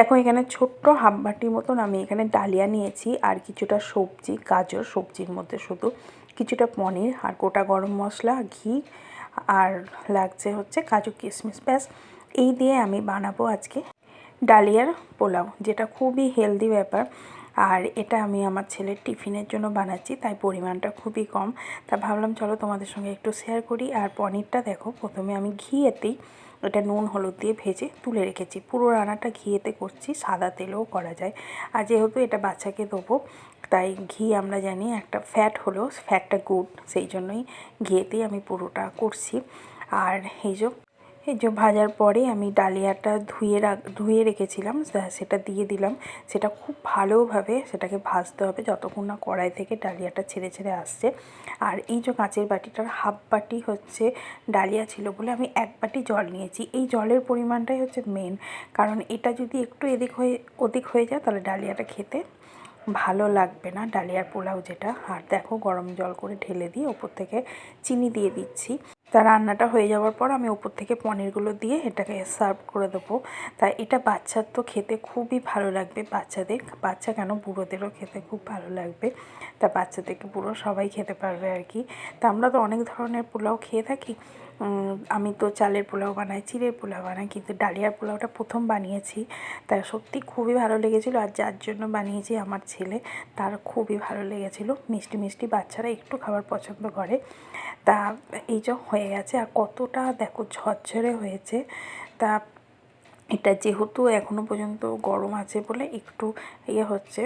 দেখো, এখানে ছোট্ট হাফ মতন আমি এখানে ডালিয়া নিয়েছি, আর কিছুটা সবজি, গাজর সবজির মধ্যে শুধু কিছুটা পনির আর গোটা গরম মশলা, ঘি, আর লাগছে হচ্ছে কাজু কিশমিশ। ব্যাস, এই দিয়ে আমি বানাবো আজকে ডালিয়ার পোলাও, যেটা খুবই হেলদি ব্যাপার। আর এটা আমি আমার ছেলের টিফিনের জন্য বানাচ্ছি, তাই পরিমাণটা খুবই কম। তা ভাবলাম চলো তোমাদের সঙ্গে একটু শেয়ার করি। আর পনিরটা দেখো, প্রথমে আমি ঘিয়েতেই এটা নুন, হলুদ দিয়ে ভেজে তুলে রেখেছি। পুরো রান্নাটা ঘিয়েতে করছি, সাদা তেলেও করা যায়। আর যেহেতু এটা বাচ্চাকে দেবো, তাই ঘি আমরা জানি একটা ফ্যাট হলেও ফ্যাটটা গুড সেই জন্যই ঘিয়েতেই আমি পুরোটা করছি। আর এই যে এই যে ভাজার পরে আমি ডালিয়াটা ধুয়ে রাখ, ধুয়ে রেখেছিলাম সেটা দিয়ে দিলাম। সেটা খুব ভালোভাবে সেটাকে ভাজতে হবে যতক্ষণ না কড়াই থেকে ডালিয়াটা ছেড়ে ছেড়ে আসছে। আর এই যে কাঁচের বাটিটার হাফ বাটি হচ্ছে ডালিয়া ছিল বলে আমি এক বাটি জল নিয়েছি। এই জলের পরিমাণটাই হচ্ছে মেন কারণ এটা যদি একটু এদিক হয়ে, ওদিক হয়ে যায় তাহলে ডালিয়াটা খেতে ভালো লাগবে না, ডালিয়ার পোলাও যেটা। আর দেখো গরম জল করে ঢেলে দিয়ে ওপর থেকে চিনি দিয়ে দিচ্ছি। তা রান্নাটা হয়ে যাওয়ার পর আমি উপর থেকে পনিরগুলো দিয়ে এটাকে সার্ভ করে দেবো। তাই এটা বাচ্চার তো খেতে খুবই ভালো লাগবে, বাচ্চাদের, বাচ্চা কেন বুড়োদেরও খেতে খুব ভালো লাগবে। তা বাচ্চা থেকে বুড়ো সবাই খেতে পারবে আর কি। তা আমরা তো অনেক ধরনের পোলাও খেয়ে থাকি। আমি তো চালের পোলাও বানাই, চিড়ের পোলাও বানাই, কিন্তু ডালিয়ার পোলাওটা প্রথম বানিয়েছি। তা সত্যি খুবই ভালো লেগেছিলো আর যার জন্য বানিয়েছি আমার ছেলে, তার খুবই ভালো লেগেছিলো। মিষ্টি মিষ্টি বাচ্চারা একটু খাবার পছন্দ করে। তা এই যে হয়ে গেছে আর কতটা দেখো ঝরঝরে হয়েছে, তা এটা যেহেতু এখনও পর্যন্ত গরম আছে বলে একটু ইয়ে হচ্ছে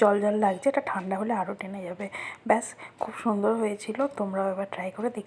জল জল লাগছে, এটা ঠান্ডা হলে আরও টেনে যাবে। ব্যাস, খুব সুন্দর হয়েছিল, তোমরাও এবার ট্রাই করে দেখ